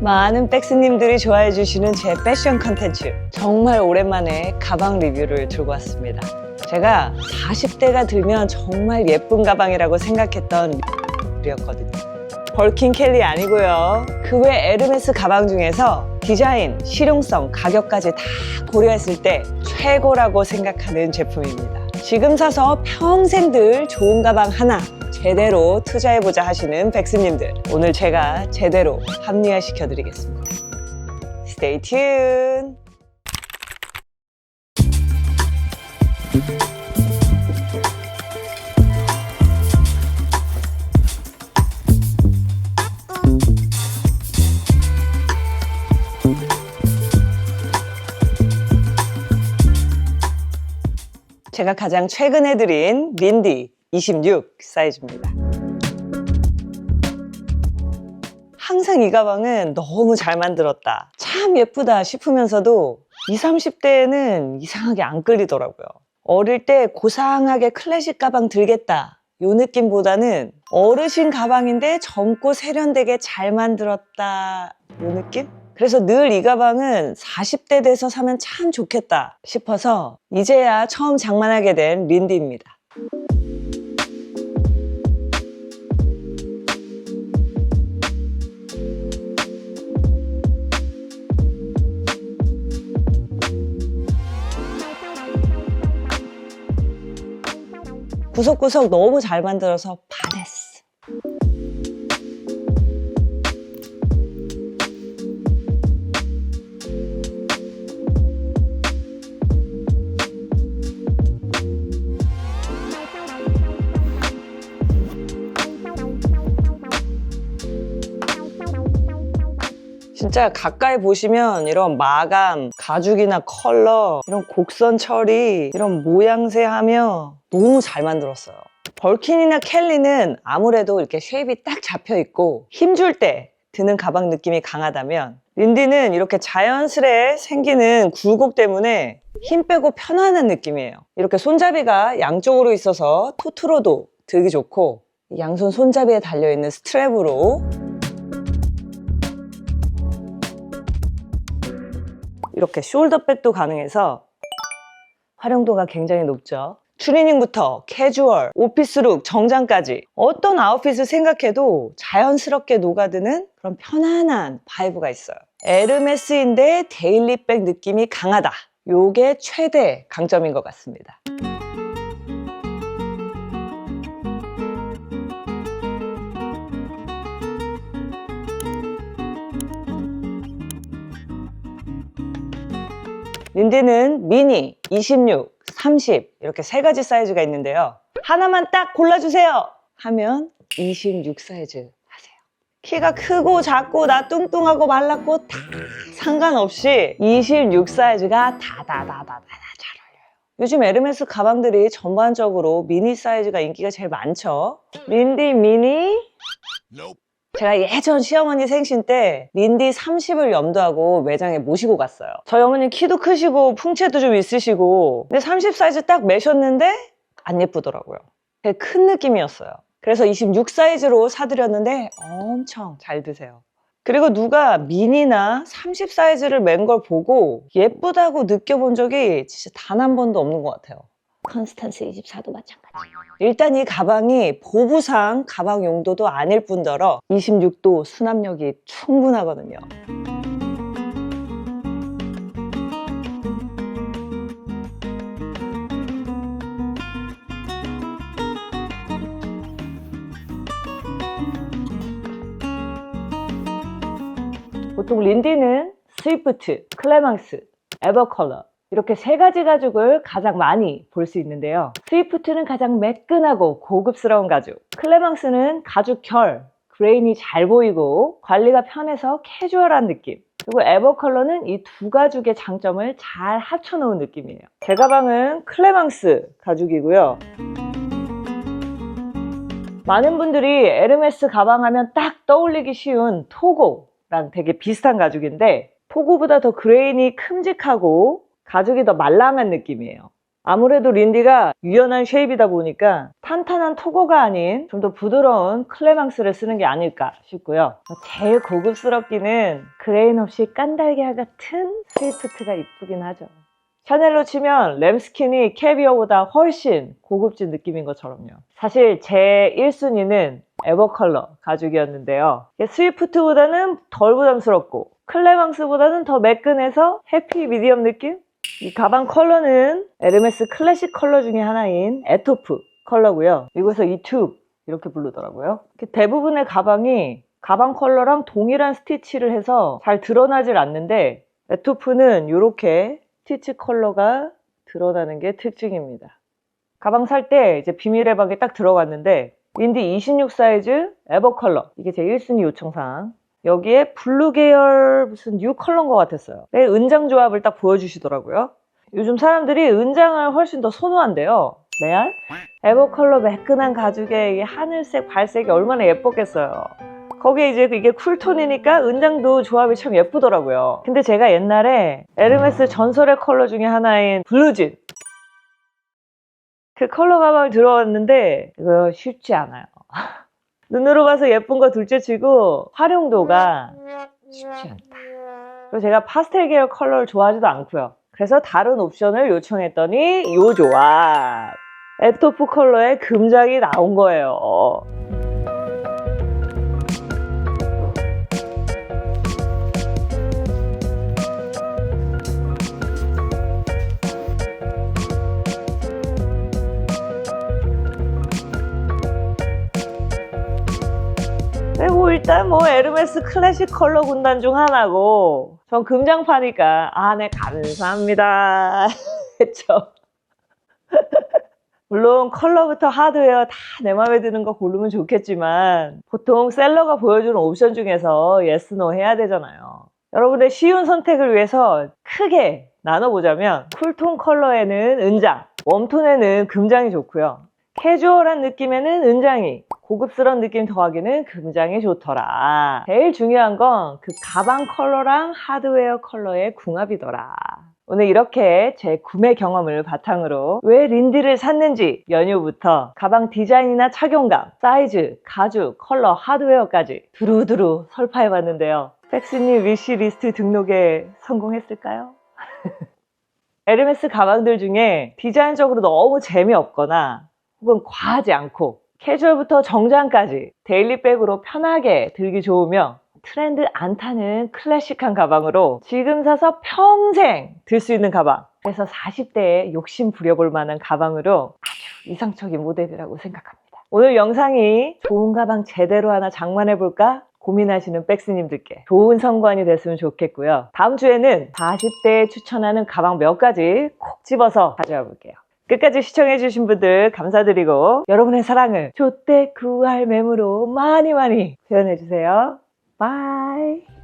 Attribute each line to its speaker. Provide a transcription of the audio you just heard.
Speaker 1: 많은 백스님들이 좋아해 주시는 제 패션 컨텐츠 정말 오랜만에 가방 리뷰를 들고 왔습니다. 제가 40대가 들면 정말 예쁜 가방이라고 생각했던 였거든요. 벌킨 켈리 아니고요. 그 외 에르메스 가방 중에서 디자인, 실용성, 가격까지 다 고려했을 때 최고라고 생각하는 제품입니다. 지금 사서 평생들 좋은 가방 하나 제대로 투자해보자 하시는 백스님들 오늘 제가 제대로 합리화시켜 드리겠습니다. Stay tuned. 제가 가장 최근에 드린 린디 26 사이즈입니다. 항상 이 가방은 너무 잘 만들었다. 참 예쁘다 싶으면서도 20, 30대에는 이상하게 안 끌리더라고요. 어릴 때 고상하게 클래식 가방 들겠다. 요 느낌보다는 어르신 가방인데 젊고 세련되게 잘 만들었다. 요 느낌? 그래서 늘 이 가방은 40대 돼서 사면 참 좋겠다 싶어서 이제야 처음 장만하게 된 린디입니다. 구석구석 너무 잘 만들어서 진짜 가까이 보시면 이런 마감, 가죽이나 컬러, 이런 곡선 처리, 이런 모양새 하며 너무 잘 만들었어요. 벌킨이나 켈리는 아무래도 이렇게 쉐입이 딱 잡혀 있고 힘줄 때 드는 가방 느낌이 강하다면 린디는 이렇게 자연스레 생기는 굴곡 때문에 힘 빼고 편안한 느낌이에요. 이렇게 손잡이가 양쪽으로 있어서 토트로도 들기 좋고 양손 손잡이에 달려있는 스트랩으로 이렇게 숄더백도 가능해서 활용도가 굉장히 높죠. 추리닝부터 캐주얼, 오피스룩, 정장까지 어떤 아웃핏을 생각해도 자연스럽게 녹아드는 그런 편안한 바이브가 있어요. 에르메스인데 데일리백 느낌이 강하다. 요게 최대 강점인 것 같습니다. 린디는 미니, 26, 30 이렇게 세 가지 사이즈가 있는데요. 하나만 딱 골라주세요 하면 26 사이즈 하세요. 키가 크고 작고 나 뚱뚱하고 말랐고 다 상관없이 26 사이즈가 다다다다다다 잘 어울려요. 요즘 에르메스 가방들이 전반적으로 미니 사이즈가 인기가 제일 많죠. 린디 미니 제가 예전 시어머니 생신 때 린디 30을 염두하고 매장에 모시고 갔어요. 저희 어머니 키도 크시고 풍채도 좀 있으시고 근데 30 사이즈 딱 매셨는데 안 예쁘더라고요. 되게 큰 느낌이었어요. 그래서 26 사이즈로 사드렸는데 엄청 잘 드세요. 그리고 누가 미니나 30 사이즈를 맨 걸 보고 예쁘다고 느껴본 적이 진짜 단 한 번도 없는 것 같아요. 컨스탄스 24도 마찬가지. 일단 이 가방이 보부상 가방 용도도 아닐 뿐더러 26도 수납력이 충분하거든요. 보통 린디는 스위프트, 클레망스, 에버컬러 이렇게 세 가지 가죽을 가장 많이 볼 수 있는데요. 스위프트는 가장 매끈하고 고급스러운 가죽, 클레망스는 가죽 결, 그레인이 잘 보이고 관리가 편해서 캐주얼한 느낌, 그리고 에버컬러는 이 두 가죽의 장점을 잘 합쳐놓은 느낌이에요. 제 가방은 클레망스 가죽이고요. 많은 분들이 에르메스 가방 하면 딱 떠올리기 쉬운 토고랑 되게 비슷한 가죽인데 토고보다 더 그레인이 큼직하고 가죽이 더 말랑한 느낌이에요. 아무래도 린디가 유연한 쉐입이다 보니까 탄탄한 토고가 아닌 좀 더 부드러운 클레망스를 쓰는 게 아닐까 싶고요. 제일 고급스럽기는 그레인 없이 깐달걀 같은 스위프트가 이쁘긴 하죠. 샤넬로 치면 램스킨이 캐비어보다 훨씬 고급진 느낌인 것처럼요. 사실 제 1순위는 에버컬러 가죽이었는데요. 스위프트보다는 덜 부담스럽고 클레망스보다는 더 매끈해서 해피 미디엄 느낌? 이 가방 컬러는 에르메스 클래식 컬러 중에 하나인 에토프 컬러고요. 미국에서 이 튜브 이렇게 부르더라고요. 대부분의 가방이 가방 컬러랑 동일한 스티치를 해서 잘 드러나질 않는데 에토프는 이렇게 스티치 컬러가 드러나는 게 특징입니다. 가방 살 때 이제 비밀의 방에 딱 들어갔는데 윈디 26 사이즈 에버 컬러 이게 제 1순위 요청사항 여기에 블루 계열 무슨 뉴 컬러인 것 같았어요. 네, 은장 조합을 딱 보여주시더라고요. 요즘 사람들이 은장을 훨씬 더 선호한대요. 레알? 에버 컬러 매끈한 가죽에 하늘색, 발색이 얼마나 예뻤겠어요. 거기에 이제 이게 쿨톤이니까 은장도 조합이 참 예쁘더라고요. 근데 제가 옛날에 에르메스 전설의 컬러 중에 하나인 블루진 그 컬러 가방을 들어왔는데 이거 쉽지 않아요. 눈으로 봐서 예쁜 거 둘째 치고 활용도가 쉽지 않다. 그리고 제가 파스텔 계열 컬러를 좋아하지도 않고요. 그래서 다른 옵션을 요청했더니 요 조합 에토프 컬러의 금장이 나온 거예요. 네, 뭐 일단 뭐 에르메스 클래식 컬러 군단 중 하나고 전 금장 파니까 아 네 감사합니다. 했죠. 물론 컬러부터 하드웨어 다 내 마음에 드는 거 고르면 좋겠지만 보통 셀러가 보여주는 옵션 중에서 예스 노 해야 되잖아요. 여러분의 쉬운 선택을 위해서 크게 나눠보자면 쿨톤 컬러에는 은장 웜톤에는 금장이 좋고요. 캐주얼한 느낌에는 은장이 고급스러운 느낌 더하기는 금장이 좋더라. 제일 중요한 건 그 가방 컬러랑 하드웨어 컬러의 궁합이더라. 오늘 이렇게 제 구매 경험을 바탕으로 왜 린디를 샀는지 연휴부터 가방 디자인이나 착용감, 사이즈, 가죽, 컬러, 하드웨어까지 두루두루 설파해봤는데요. 백스님 위시리스트 등록에 성공했을까요? 에르메스 가방들 중에 디자인적으로 너무 재미없거나 혹은 과하지 않고 캐주얼부터 정장까지 데일리백으로 편하게 들기 좋으며 트렌드 안 타는 클래식한 가방으로 지금 사서 평생 들 수 있는 가방. 그래서 40대에 욕심 부려볼 만한 가방으로 아주 이상적인 모델이라고 생각합니다. 오늘 영상이 좋은 가방 제대로 하나 장만해볼까 고민하시는 백스님들께 좋은 성관이 됐으면 좋겠고요. 다음 주에는 40대에 추천하는 가방 몇 가지 콕 집어서 가져와 볼게요 끝까지 시청해주신 분들 감사드리고 여러분의 사랑을 조때 구할 매무로 많이 많이 표현해주세요. 바이.